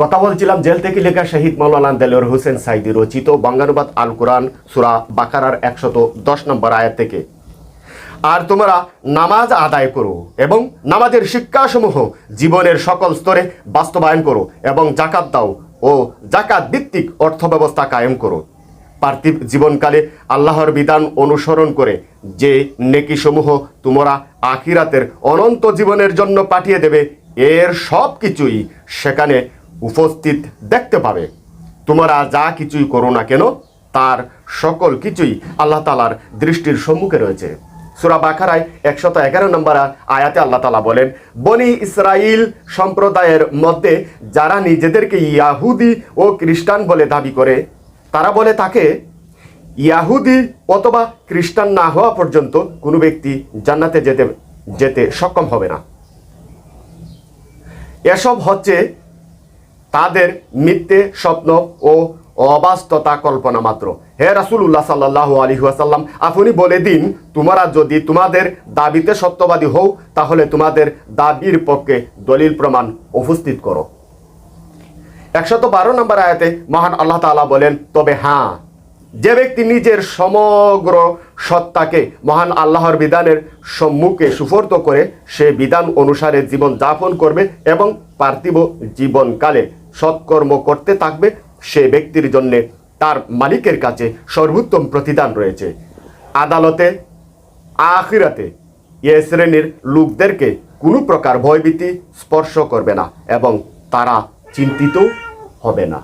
কথা বলছিলাম জেল থেকে লেখা শহীদ মৌলানা দেলোর হোসেন সাইদি রচিত বঙ্গানুবাদ আল কোরআন, সুরা বাকারার একশত দশ নম্বর আয়াত থেকে। আর তোমরা নামাজ আদায় করো এবং নামাজের শিক্ষাসমূহ জীবনের সকল স্তরে বাস্তবায়ন করো এবং জাকাত দাও ও জাকাত ভিত্তিক অর্থ ব্যবস্থা কায়েম করো। পার্থিব জীবনকালে আল্লাহর বিধান অনুসরণ করে যে নেকিসমূহ তোমরা আখিরাতের অনন্ত জীবনের জন্য পাঠিয়ে দেবে, এর সব কিছুই সেখানে উপস্থিত দেখতে পাবে। তোমরা যা কিছুই করো না কেন, তার সকল কিছুই আল্লাহ তালার দৃষ্টির সম্মুখে রয়েছে। সুরা বাখারায় একশত এগারো নম্বর আয়াতে আল্লাহ তালা বলেন, বনি ইসরাইল সম্প্রদায়ের মধ্যে যারা নিজেদেরকে ইয়াহুদি ও খ্রিস্টান বলে দাবি করে, তারা বলে তাকে ইয়াহুদি অথবা খ্রিস্টান না হওয়া পর্যন্ত কোনো ব্যক্তি জান্নাতে যেতে যেতে সক্ষম হবে না। এসব হচ্ছে তাদের মিথ্যে স্বপ্ন ও অবাস্ততা কল্পনা মাত্র। হে রাসুল্লাহ সাল্লাহ আলী ওয়াসাল্লাম, আপনি বলে দিন, তোমরা যদি তোমাদের দাবিতে সত্যবাদী হও, তাহলে তোমাদের দাবির পক্ষে দলিল প্রমাণ উপস্থিত করো। একশত বারো নম্বর আয়াতে মহান আল্লাহ তাআলা বলেন, তবে হ্যাঁ যে ব্যক্তি নিজের সমগ্র সত্তাকে মহান আল্লাহর বিধানের সম্মুখে সুফর্ত করে, সে বিধান অনুসারে জীবন যাপন করবে এবং পার্থিব জীবনকালে সৎকর্ম করতে থাকবে, সে ব্যক্তির জন্যে তার মালিকের কাছে সর্বোত্তম প্রতিদান রয়েছে। আদালতে, আখিরাতে এ শ্রেণির লোকদেরকে কোনো প্রকার ভয়ভীতি স্পর্শ করবে না এবং তারা চিন্তিত হবে না।